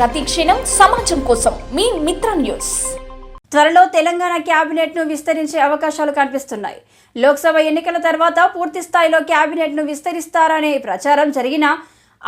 ప్రతి క్షణం సమాజం కోసం మీ మిత్ర న్యూస్. త్వరలో తెలంగాణ కేబినెట్ను విస్తరించే అవకాశాలు కనిపిస్తున్నాయి. లోక్సభ ఎన్నికల తర్వాత పూర్తి స్థాయిలో కేబినెట్ను విస్తరిస్తారనే ప్రచారం జరిగినా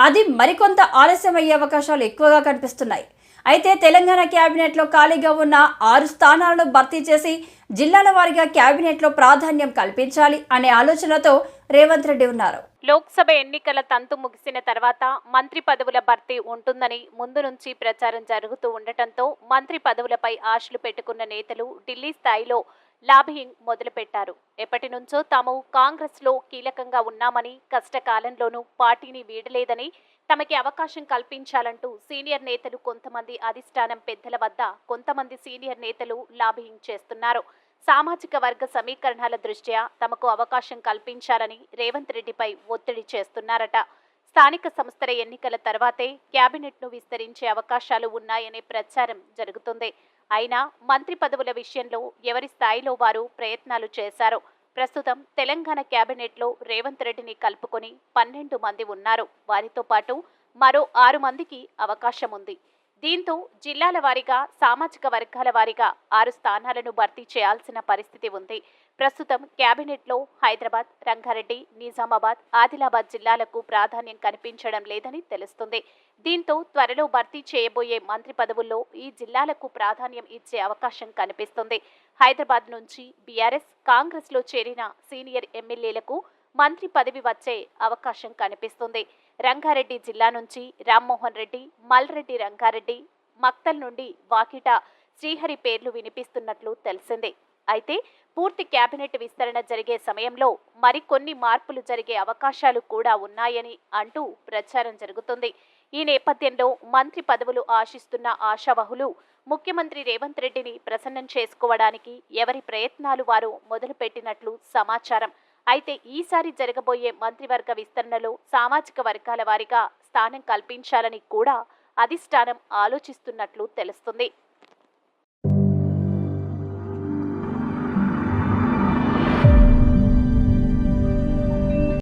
అది మరికొంత ఆలస్యమయ్యే అవకాశాలు ఎక్కువగా కనిపిస్తున్నాయి. అయితే తెలంగాణ క్యాబినెట్లో ఖాళీగా ఉన్న ఆరు స్థానాలను భర్తీ చేసి జిల్లాల వారీగా క్యాబినెట్లో ప్రాధాన్యం కల్పించాలి అనే ఆలోచనతో రేవంత్ రెడ్డి ఉన్నారు. లోక్సభ ఎన్నికల తంతు ముగిసిన తర్వాత మంత్రి పదవుల భర్తీ ఉంటుందని ముందు నుంచి ప్రచారం జరుగుతూ ఉండటంతో మంత్రి పదవులపై ఆశలు పెట్టుకున్న నేతలు ఢిల్లీ స్థాయిలో లాబియింగ్ మొదలుపెట్టారు. ఎప్పటి నుంచో తాము కాంగ్రెస్లో కీలకంగా ఉన్నామని కష్టకాలంలోనూ పార్టీని వీడలేదని తమకి అవకాశం కల్పించాలంటూ సీనియర్ నేతలు కొంతమంది అధిష్టానం పెద్దల వద్ద కొంతమంది సీనియర్ నేతలు లాబియింగ్ చేస్తున్నారు. సామాజిక వర్గ సమీకరణాల దృష్ట్యా తమకు అవకాశం కల్పించాలని రేవంత్ రెడ్డిపై ఒత్తిడి చేస్తున్నారట. స్థానిక సంస్థల ఎన్నికల తర్వాతే క్యాబినెట్ను విస్తరించే అవకాశాలు ఉన్నాయనే ప్రచారం జరుగుతుంది. అయినా మంత్రి పదవుల విషయంలో ఎవరి స్థాయిలో వారు ప్రయత్నాలు చేశారు ప్రస్తుతం తెలంగాణ క్యాబినెట్లో రేవంత్ రెడ్డిని కలుపుకొని పన్నెండు మంది ఉన్నారు. వారితో పాటు మరో ఆరు మందికి అవకాశం ఉంది దీంతో జిల్లాల వారీగా సామాజిక వర్గాల వారీగా ఆరు స్థానాలను భర్తీ చేయాల్సిన పరిస్థితి ఉంది. ప్రస్తుతం కేబినెట్లో హైదరాబాద్ రంగారెడ్డి నిజామాబాద్ ఆదిలాబాద్ జిల్లాలకు ప్రాధాన్యం కనిపించడం లేదని తెలుస్తుంది. దీంతో త్వరలో భర్తీ చేయబోయే మంత్రి పదవుల్లో ఈ జిల్లాలకు ప్రాధాన్యం ఇచ్చే అవకాశం కనిపిస్తుంది. హైదరాబాద్ నుంచి బీఆర్ఎస్ కాంగ్రెస్లో చేరిన సీనియర్ ఎమ్మెల్యేలకు మంత్రి పదవి వచ్చే అవకాశం కనిపిస్తుంది. రంగారెడ్డి జిల్లా నుంచి రామ్మోహన్ రెడ్డి మల్రెడ్డి రంగారెడ్డి మక్తల్ నుండి వాకిట శ్రీహరి పేర్లు వినిపిస్తున్నట్లు తెలిసిందే. అయితే పూర్తి కేబినెట్ విస్తరణ జరిగే సమయంలో మరికొన్ని మార్పులు జరిగే అవకాశాలు కూడా ఉన్నాయని అంటూ ప్రచారం జరుగుతుంది. ఈ నేపథ్యంలో మంత్రి పదవులు ఆశిస్తున్న ఆశావహులు ముఖ్యమంత్రి రేవంత్ రెడ్డిని ప్రసన్నం చేసుకోవడానికి ఎవరి ప్రయత్నాలు వారు మొదలుపెట్టినట్లు సమాచారం. అయితే ఈసారి జరగబోయే మంత్రివర్గ విస్తరణలో సామాజిక వర్గాల వారిగా స్థానం కల్పించాలని కూడా అధిష్టానం ఆలోచిస్తున్నట్లు తెలుస్తుంది.